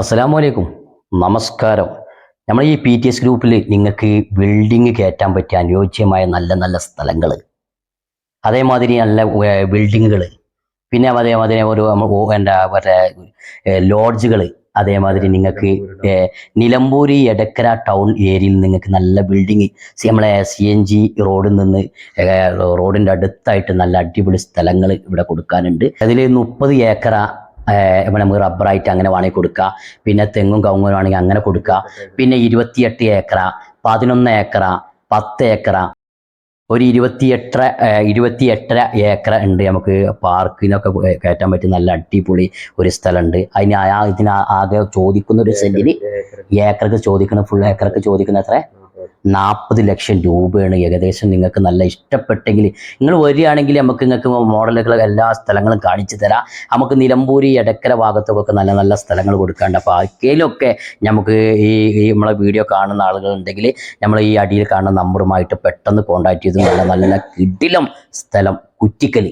അസ്സലാമു അലൈക്കും. നമസ്കാരം. നമ്മൾ ഈ പി ടി എസ് ഗ്രൂപ്പിൽ നിങ്ങൾക്ക് ബിൽഡിങ് കയറ്റാൻ പറ്റിയ അനുയോജ്യമായ നല്ല നല്ല സ്ഥലങ്ങൾ അതേമാതിരി നല്ല ബിൽഡിങ്ങുകൾ പിന്നെ അതേമാതിരി ഒരു എന്താ മറ്റേ ലോഡ്ജുകൾ അതേമാതിരി നിങ്ങൾക്ക് നിലമ്പൂർ എടക്കര ടൗൺ ഏരിയയിൽ നിങ്ങൾക്ക് നല്ല ബിൽഡിങ് നമ്മളെ സി എൻ ജി റോഡിൽ നിന്ന് റോഡിന്റെ അടുത്തായിട്ട് നല്ല അടിപൊളി സ്ഥലങ്ങൾ ഇവിടെ കൊടുക്കാനുണ്ട്. അതിൽ മുപ്പത് ഏക്കറ ഇവിടെ നമുക്ക് റബ്ബറായിട്ട് അങ്ങനെ വേണമെങ്കിൽ കൊടുക്കുക പിന്നെ തെങ്ങും കവുങ്ങും വേണമെങ്കിൽ അങ്ങനെ കൊടുക്കുക പിന്നെ ഇരുപത്തിയെട്ട് ഏക്കറ പതിനൊന്ന് ഏക്കറ പത്ത് ഏക്കറ ഒരു ഇരുപത്തിയെട്ടര ഏഹ്, ഇരുപത്തിയെട്ടര ഏക്കറ ഉണ്ട് നമുക്ക് പാർക്കിനൊക്കെ കയറ്റാൻ പറ്റിയ നല്ല അടിപൊളി ഒരു സ്ഥലമുണ്ട്. അതിന് ആ ഇതിന് ആകെ ചോദിക്കുന്ന ഒരു സെന്റിന് ഏക്കർക്ക് ചോദിക്കുന്ന ഫുൾ ഏക്കർക്ക് ചോദിക്കുന്ന എത്ര? നാൽപ്പത് ലക്ഷം രൂപയാണ് ഏകദേശം നിങ്ങൾക്ക് നല്ല ഇഷ്ടപ്പെട്ടെങ്കിൽ. നിങ്ങൾ വരികയാണെങ്കിൽ നമുക്ക് നിങ്ങൾക്ക് മോഡലുകൾ എല്ലാ സ്ഥലങ്ങളും കാണിച്ചു തരാം. നമുക്ക് നിലമ്പൂരി എടക്കര ഭാഗത്തൊക്കെ നല്ല നല്ല സ്ഥലങ്ങൾ കൊടുക്കാണ്ട് അപ്പോൾ ആർക്കെങ്കിലൊക്കെ നമുക്ക് ഈ ഈ നമ്മളെ വീഡിയോ കാണുന്ന ആളുകളുണ്ടെങ്കിൽ നമ്മൾ ഈ അടിയിൽ കാണുന്ന നമ്പറുമായിട്ട് പെട്ടെന്ന് കോൺടാക്ട് ചെയ്ത് നല്ല നല്ല കിടിലം സ്ഥലം കുറ്റിക്കൽ